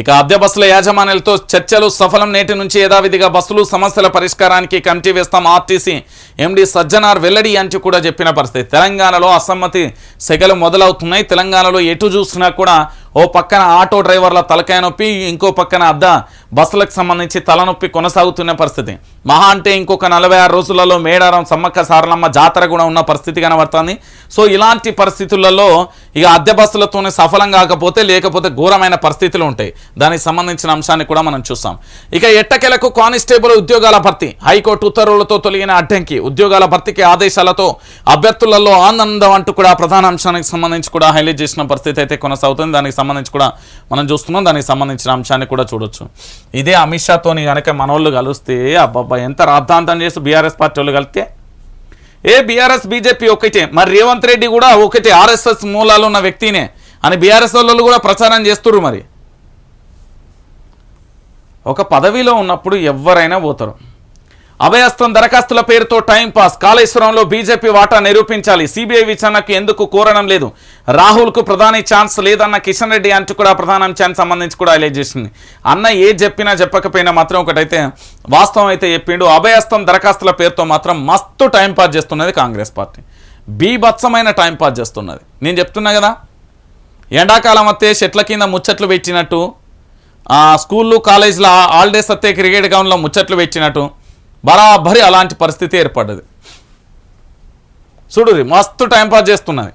ఇక అద్దె బస్సుల యాజమాన్యాలతో చర్చలు సఫలం నేటి నుంచి యథావిధిగా బస్సులు సమస్యల పరిష్కారానికి కమిటీ వేస్తాం ఆర్టీసీ. ఎండి సజ్జనార్ వెల్లడి అంటూ కూడా చెప్పిన పరిస్థితి. తెలంగాణలో అసమ్మతి సెగలు మొదలవుతున్నాయి. తెలంగాణలో ఎటు చూసినా కూడా ఓ పక్కన ఆటో డ్రైవర్ల తలకాయ నొప్పి ఇంకో పక్కన అద్ద బస్సులకు సంబంధించి తలనొప్పి కొనసాగుతున్న పరిస్థితి. మహా అంటే ఇంకొక నలభై ఆరు రోజులలో మేడారం సమ్మక్క సారలమ్మ జాతర కూడా ఉన్న పరిస్థితి కనబడుతుంది. సో ఇలాంటి పరిస్థితులలో ఇక అద్దె బస్సులతోనే సఫలం కాకపోతే లేకపోతే ఘోరమైన పరిస్థితులు ఉంటాయి. దానికి సంబంధించిన అంశాన్ని కూడా మనం చూస్తాం. ఇక ఎట్టకెలకు కానిస్టేబుల్ ఉద్యోగాల భర్తీ. హైకోర్టు ఉత్తర్వులతో తొలగిన అడ్డంకి. ఉద్యోగాల భర్తీకి ఆదేశాలతో అభ్యర్థులలో ఆనందం అంటూ కూడా ప్రధాన అంశానికి సంబంధించి కూడా హైలైట్ చేసిన పరిస్థితి అయితే కొనసాగుతుంది. దానికి సంబంధించి కూడా మనం చూస్తున్నాం. దానికి సంబంధించిన అంశాన్ని కూడా చూడొచ్చు. ఇదే అమిత్ షాతోని కనుక మనోళ్ళు కలిస్తే అబ్బాబ్బా ఎంత రాద్ధాంతం చేసి బీఆర్ఎస్ పార్టీ వాళ్ళు కలిస్తే ఏ బీఆర్ఎస్ బీజేపీ ఒకటే మరి రేవంత్ రెడ్డి కూడా ఒకటే ఆర్ఎస్ఎస్ మూలాలు ఉన్న వ్యక్తినే. అని బీఆర్ఎస్ వాళ్ళు కూడా ప్రచారం చేస్తున్నారు మరి. ఒక పదవిలో ఉన్నప్పుడు ఎవరైనా పోతారు. అభయస్థం దరఖాస్తుల పేరుతో టైంపాస్ కాళేశ్వరంలో బీజేపీ వాటా నిరూపించాలి. సిబిఐ విచారణకు ఎందుకు కోరడం లేదు? రాహుల్కు ప్రధాని ఛాన్స్ లేదన్న కిషన్ రెడ్డి అంటూ కూడా ప్రధాన అంశానికి సంబంధించి కూడా హైలైట్ చేసింది. అన్న ఏ చెప్పినా చెప్పకపోయినా మాత్రం ఒకటైతే వాస్తవం అయితే చెప్పిండు. అభయస్థం దరఖాస్తుల పేరుతో మాత్రం మస్తు టైం పాస్ చేస్తున్నది కాంగ్రెస్ పార్టీ. బీభత్సమైన టైంపాస్ చేస్తున్నది. నేను చెప్తున్నా కదా? ఎండాకాలం వస్తే చెట్ల కింద ముచ్చట్లు పెట్టినట్టు స్కూళ్ళు కాలేజీల హాలిడేస్ వస్తే క్రికెట్ గ్రౌండ్లో ముచ్చట్లు పెట్టినట్టు బరాబరి అలాంటి పరిస్థితి ఏర్పడ్డది. చూడు మస్తు టైంపాస్ చేస్తున్నది.